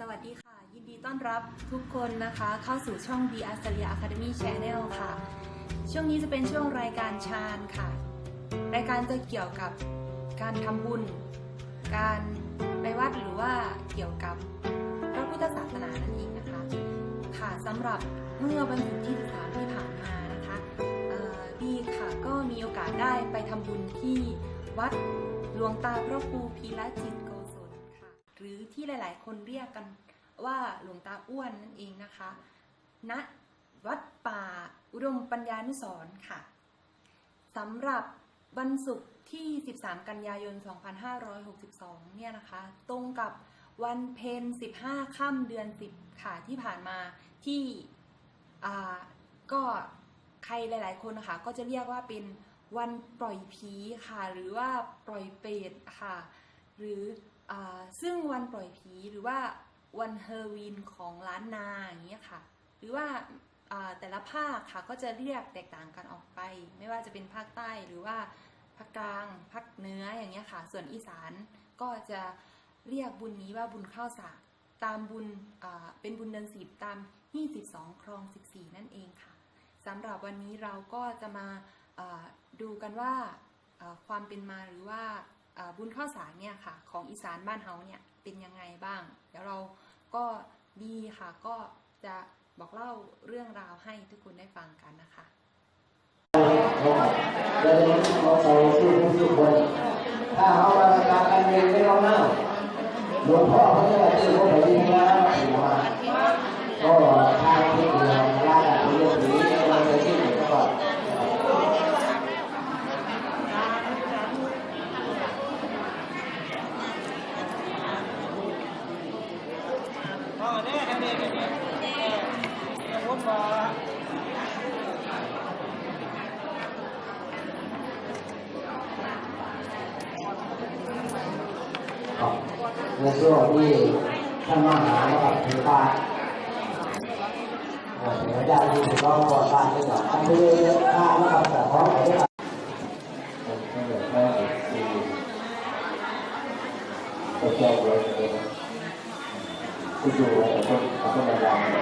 สวัสดีค่ะ ยินดีต้อนรับทุกคนนะคะ เข้าสู่ช่อง b a s t r i a Academy Channel ค่ะ ช่วงนี้จะเป็นช่วงรายการชาญค่ะ รายการจะเกี่ยวกับการทำบุญ การไปวัดหรือว่าเกี่ยวกับพระพุทธศาสนานั่นเองนะคะ ค่ะสำหรับเมื่อวันศุกร์ที่13ที่ผ่านมานะคะบีค่ะก็มีโอกาสได้ไปทำบุญที่วัดหลวงตาพระครูพีระจิตโก หรือที่หลาย ๆ คนเรียกกันว่าหลวงตาอ้วนนั่นเองนะคะณวัดป่าอุดมปัญญานุสร์ค่ะสำหรับวันศุกร์ที่ 13 กันยายน 2562 เนี่ยนะคะ ตรงกับวันเพ็ญ 15 ค่ำเดือน 10 ค่ะที่ผ่านมาที่ก็ใครหลาย ๆ คนนะคะก็จะเรียกว่าเป็นวันปล่อยผีค่ะ หรือว่าปล่อยเปรตค่ะ หรือ ซึ่งวันปล่อยผีหรือว่าวันเฮอร์วีนของล้านนาอย่างเงี้ยค่ะ หรือว่าแต่ละภาคค่ะก็จะเรียกแตกต่างกันออกไป ไม่ว่าจะเป็นภาคใต้หรือว่าภาคกลางภาคเหนืออย่างเงี้ยค่ะ ส่วนอีสานก็จะเรียกบุญนี้ว่าบุญข้าวสากตามบุญเป็นบุญเดือนสิบตาม22ครอง 14 นั่นเองค่ะสำหรับวันนี้เราก็จะมาดูกันว่าความเป็นมาหรือว่า บุญข้าวสารเนี่ยค่ะของอีสานบ้านเฮาเนี่ยเป็นยังไงบ้าง เดี๋ยวเราก็ดีค่ะก็จะบอกเล่าเรื่องราวให้ทุกคนได้ฟังกันนะคะถ้าเอามาชการกันเองไม่เองเน่าหลวงพ่อเขาจะชื่อเขาไปยิงแล้วก็ทางที่เดียวญาติเรื่องนี้เราจะชื่อไหนก็ พ่อเด้อเด็กๆเนี่ยจะพูดบ่ ในช่วงที่ท่านมหาแล้วก็ถือบ้านเดี๋ยวญาติที่ถูกต้องก่อบ้านด้วยกันท่านที่ข้าแล้วก็แต่ของไหนครับก็แจ้งไว้เลยที่อยู่ใ就是我我跟我跟着玩。面的